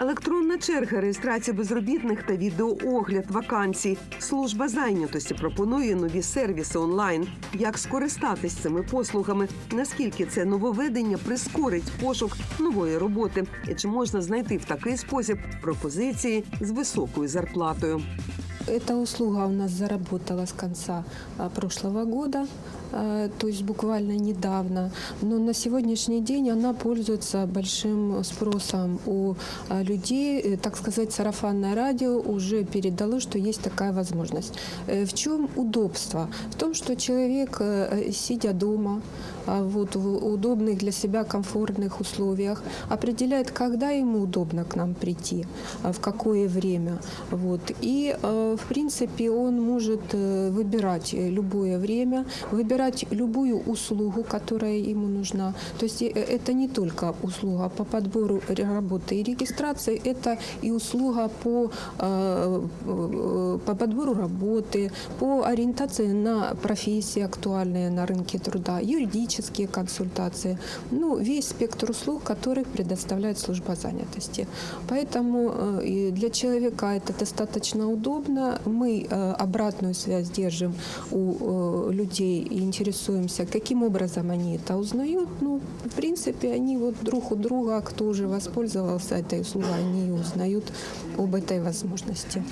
Електронна черга реєстрація безробітних та відеоогляд вакансій. Служба зайнятості пропонує нові сервіси онлайн. Як скористатись цими послугами? Наскільки це нововведення прискорить пошук нової роботи? І чи можна знайти в такий спосіб пропозиції з високою зарплатою? Эта услуга у нас заработала с конца а, прошлого года, а, то есть буквально недавно. Но на сегодняшний день она пользуется большим спросом у а, людей. Э, Так сказать, сарафанное радио уже передало, что есть такая возможность. Э, В чем удобство? В том, что человек, э, сидя дома, вот в удобных для себя комфортных условиях, определяет, когда ему удобно к нам прийти, в какое время. Вот. И, в принципе, он может э, выбирать э, любое время, выбирать любую услугу, которая ему нужна. То есть э, это не только услуга по подбору работы и регистрации, это и услуга по, по подбору работы, по ориентации на профессии актуальные на рынке труда, юридические консультации. Ну, весь спектр услуг, которые предоставляет служба занятости. Поэтому э, для человека это достаточно удобно. Мы э, обратную связь держим у э, людей и интересуемся, каким образом они это узнают. Ну, в принципе, они вот друг у друга, кто уже воспользовался этой услугой, они узнают об этой возможности.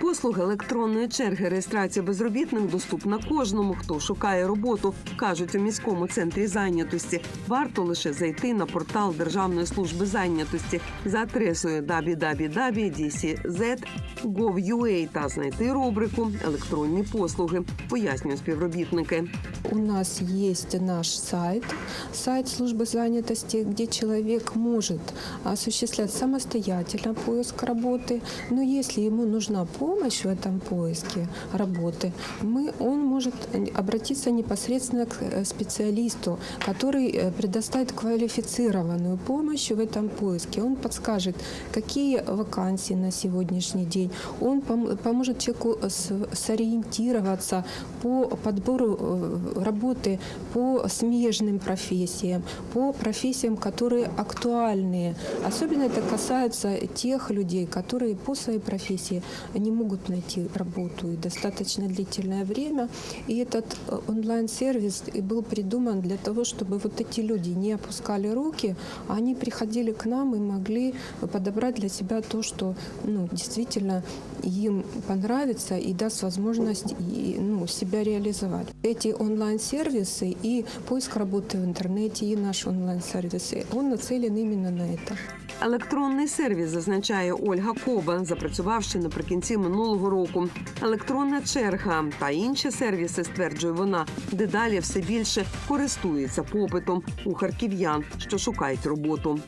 Послуга електронної черги реєстрації безробітних доступна кожному, хто шукає роботу, кажуть у міському центрі зайнятості. Варто лише зайти на портал Державної служби зайнятості за адресою www.dcz.gov.ua та знайти рубрику Електронні послуги, пояснюють співробітники. У нас есть наш сайт, сайт службы занятости, где человек может осуществлять самостоятельно поиск работы. Но если ему нужна помощь в этом поиске работы, мы, он может обратиться непосредственно к э, специалисту, который э, предоставит квалифицированную помощь в этом поиске. Он подскажет, какие вакансии на сегодняшний день. Он пом- поможет человеку с- сориентироваться по подбору э, работы по смежным профессиям, по профессиям, которые актуальные. Особенно это касается тех людей, которые по своей профессии не могут найти работу и достаточно длительное время. И этот э, онлайн-сервис был придуман для того, чтобы вот эти люди не опускали руки, а они приходили к нам и могли подобрать для себя то, что ну, действительно им понравится и даст возможность и, ну, себя реализовать. Эти онлайн-сервисы и поиск работы в интернете, и наши онлайн-сервисы, он нацелен именно на это. Електронний сервіс зазначає Ольга Коба, запрацювавши наприкінці минулого року. Електронна черга та інші сервіси, стверджує вона, дедалі все більше користуються попитом у харків'ян, що шукають роботу.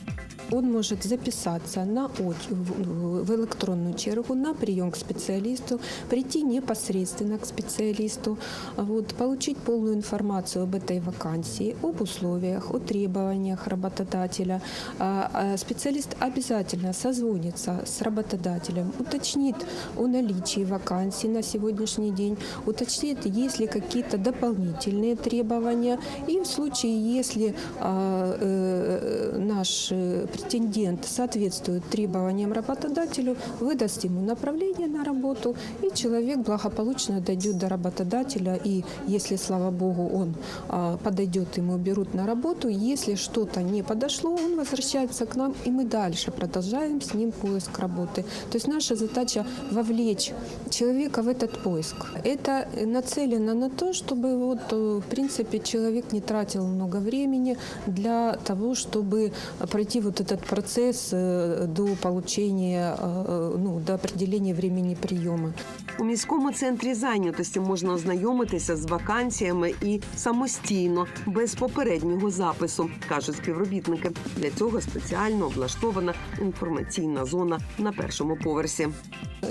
Он может записаться на в- электронную чергу на прием к специалисту, прийти непосредственно к специалисту, вот, получить полную информацию об этой вакансии, об условиях, о требованиях работодателя. А, а Специалист обязательно созвонится с работодателем, уточнит о наличии вакансий на сегодняшний день, уточнит, есть ли какие-то дополнительные требования. И в случае, если а, э, наш э, претендент соответствует требованиям работодателю, выдаст ему направление на работу, и человек благополучно дойдет до работодателя. И если, слава богу, он а, подойдет, ему берут на работу, если что-то не подошло, он возвращается к нам, и мы дальше продолжаем с ним поиск работы. То есть наша задача вовлечь человека в этот поиск. Это нацелено на то, чтобы вот, э, в принципе, человек не тратил много времени для того, чтобы пройти вот этот процесс э, до получения, э, ну, до определения времени приема. У міському центрі зайнятості можна ознайомитися з вакансіями і самостійно, без попереднього запису, кажуть співробітники. Для цього спеціально облаштована інформаційна зона на першому поверсі.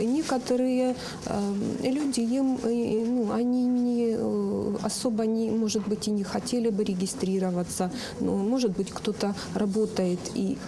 Некоторые э, люди, им, э, ну, они не, э, особо, не, может быть, и не хотели бы регистрироваться. Ну, может быть, кто-то работает и по-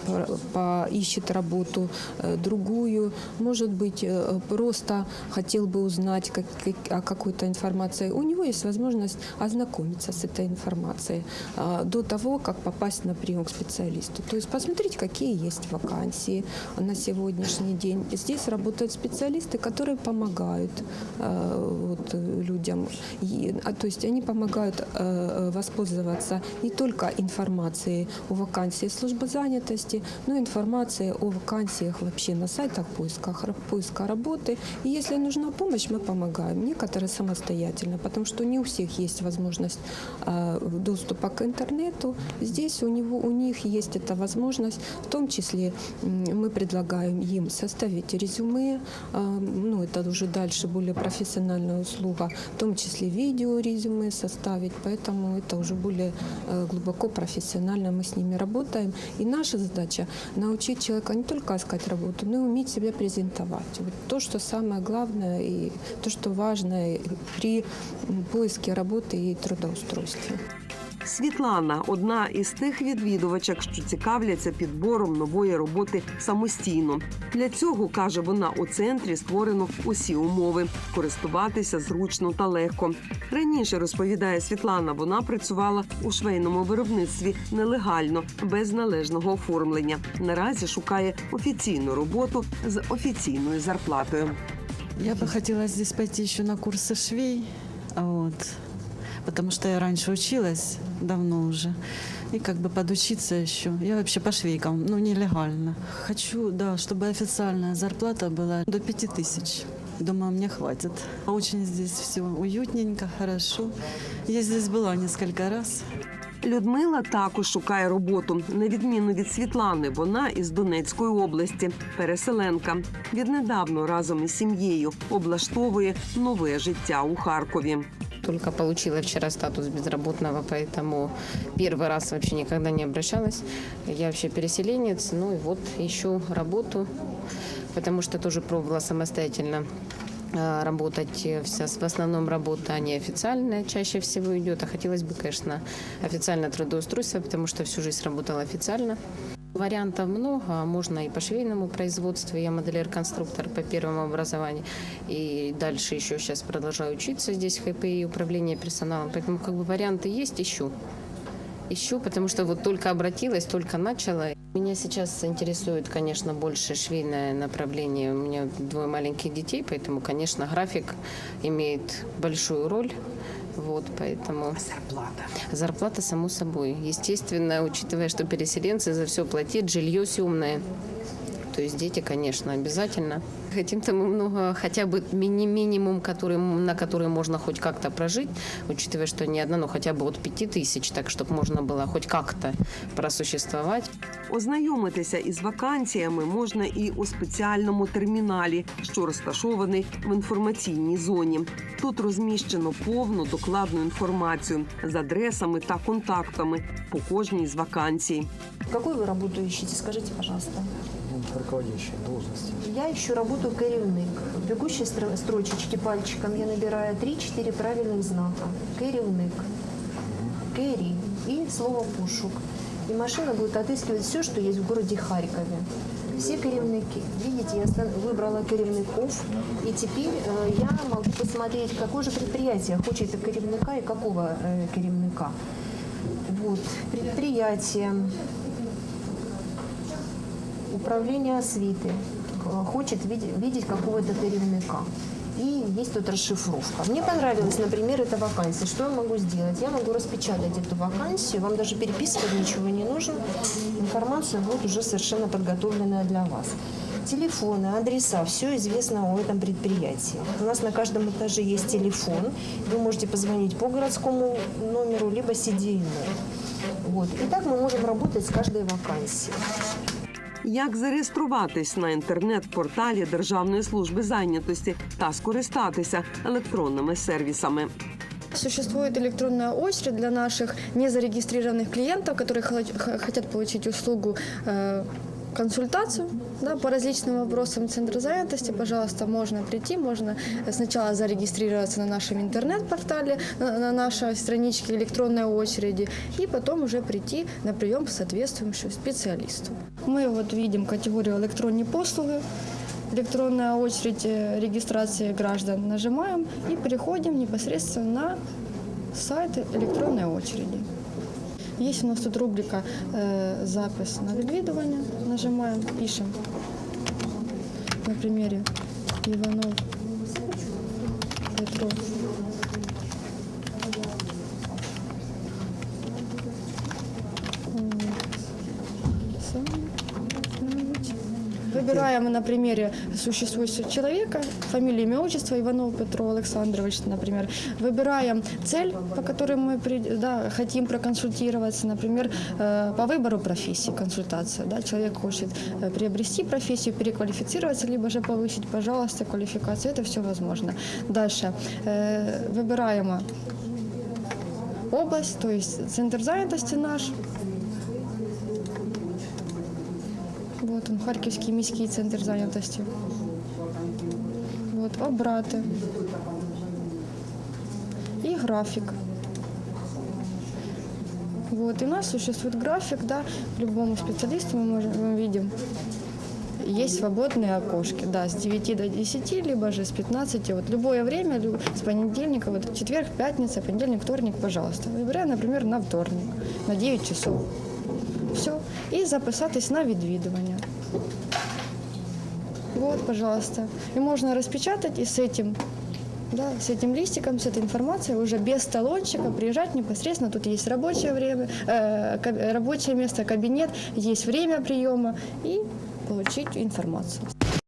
поищет работу э, другую, может быть, э, просто хотел бы узнать как, о какой-то информации. У него есть возможность ознакомиться с этой информацией а, до того, как попасть на прием к специалисту. То есть посмотреть, какие есть вакансии на сегодняшний день. Здесь работают специалисты, которые помогают э, вот, э, людям. И, а, то есть они помогают э, э, воспользоваться не только информацией о вакансии службы занятости, но и информацией о вакансиях вообще на сайтах поисках, поиска работы. И если нужна помощь, мы помогаем. Некоторые самостоятельно, потому что не у всех есть возможность э, доступа к интернету. Здесь у, него, у них есть эта возможность. В том числе м, мы предлагаем им составить резюме, э, ну это уже дальше более профессиональная услуга, в том числе видео резюме составить, поэтому это уже более э, глубоко профессионально мы с ними работаем. И наша задача научить человека не только искать работу, но и уметь себя презентовать. Вот то, что самое главное и то, что важно при поиске работы и трудоустройстве. Світлана одна із тих відвідувачок, що цікавляться підбором нової роботи самостійно. Для цього каже вона у центрі створено усі умови користуватися зручно та легко. Раніше розповідає Світлана, вона працювала у швейному виробництві нелегально, без належного оформлення. Наразі шукає офіційну роботу з офіційною зарплатою. Я бы хотела здесь пойти еще на курсы швей, вот, потому что я раньше училась, давно уже, и как бы подучиться еще. Я вообще по швейкам, ну, нелегально. Хочу, да, чтобы официальная зарплата была до пяти тысяч. Думаю, мне хватит. Очень здесь все уютненько, хорошо. Я здесь была несколько раз. Людмила також шукає роботу. На відміну від Світлани, вона із Донецької області, переселенка. Віднедавно разом із сім'єю облаштовує нове життя у Харкові. Только получила вчера статус безработного, поэтому первый раз вообще никогда не обращалась. Я вообще переселенец, ну и вот ищу работу, потому что тоже пробовала самостоятельно э, работать. э, Вся, в основном работа неофициальная чаще всего идет, а хотелось бы, конечно, официальное трудоустройство, потому что всю жизнь работала официально. Вариантов много, можно и по швейному производству, я модельер-конструктор по первому образованию, и дальше еще сейчас продолжаю учиться здесь в ХПИ, управление персоналом, поэтому как бы варианты есть, ищу. Ищу, потому что вот только обратилась, только начала. Меня сейчас интересует, конечно, больше швейное направление. У меня двое маленьких детей, поэтому, конечно, график имеет большую роль. Вот, поэтому... Зарплата? Зарплата, само собой. Естественно, учитывая, что переселенцы за все платят, жилье съемное. То есть дети, конечно, обязательно. Хотим-то мы много, хотя бы мини минимум, который, на который можно хоть как-то прожить, учитывая, что не одна, но хотя бы от пяти тысяч, так чтобы можно было хоть как-то просуществовать. Ознайомитися із вакансіями можна і у спеціальному терміналі, що розташований в інформаційній зоні. Тут розміщено повну докладну інформацію з адресами та контактами по кожній з вакансій. Какую вы работу ищете, скажите, пожалуйста? Ну, руководящая должность. Я ищу работу керівник. В бегущей стро- строчечке пальчиком я набираю 3-4 правильных знака. Керівник. Кери. И слово пушук. И машина будет отыскивать все, что есть в городе Харькове. Все керівники. Видите, я стан- выбрала керівников. И теперь э, я могу посмотреть, какое же предприятие хочет керівника и какого э, керівника. Вот, предприятие, освиты э, хочет видеть, видеть какого-то керівника. И есть тут расшифровка. Мне понравилась, например, эта вакансия. Что я могу сделать? Я могу распечатать эту вакансию, вам даже переписывать ничего не нужно. Информация будет уже совершенно подготовленная для вас. Телефоны, адреса, все известно о этом предприятии. У нас на каждом этаже есть телефон. Вы можете позвонить по городскому номеру, либо CDN. Вот. И так мы можем работать с каждой вакансией. Як зареєструватись на інтернет-порталі Державної служби зайнятості та скористатися електронними сервісами? Существует электронная очередь для наших незарегистрированных клиентов, которые хо- х- хотят получить услугу э, консультацию да, по различным вопросам центра занятости. Пожалуйста, можно прийти, можно сначала зарегистрироваться на нашем интернет-портале, на, на нашей страничке электронной очереди, и потом уже прийти на прием к соответствующему специалисту. Мы вот видим категорию электронные послуги, электронная очередь э, регистрации граждан. Нажимаем и переходим непосредственно на сайт электронной очереди. Есть у нас тут рубрика э, «Запис на відвідування». Нажимаем, пишем на примере Иванов Петро. Александрович. Выбираем на примере существующего человека, фамилия, имя, отчество, Иванов Петро Александрович, например. Выбираем цель, по которой мы да, хотим проконсультироваться, например, э, по выбору профессии консультация. Да, человек хочет э, приобрести профессию, переквалифицироваться, либо же повысить, пожалуйста, квалификацию. Это все возможно. Дальше. Э, Выбираем область, то есть центр занятости наш, Вот он, Харківський міський центр зайнятості. Вот, обрати. И график. Вот, и у нас существует график, да, любому специалисту мы, можем, мы видим, есть свободные окошки, да, с 9 до 10, либо же с 15, вот любое время, лю- с понедельника, вот четверг, пятница, понедельник, вторник, пожалуйста. Выбираем, например, на вторник, на 9 часов. Все. І записатись на відвідування. Вот, пожалуйста. И можно распечатать и с этим, да, с этим листиком, с этой информацией уже без талончика приезжать непосредственно. Тут есть рабочее время, э, ка- рабочее место, кабинет, есть время приема и получить информацию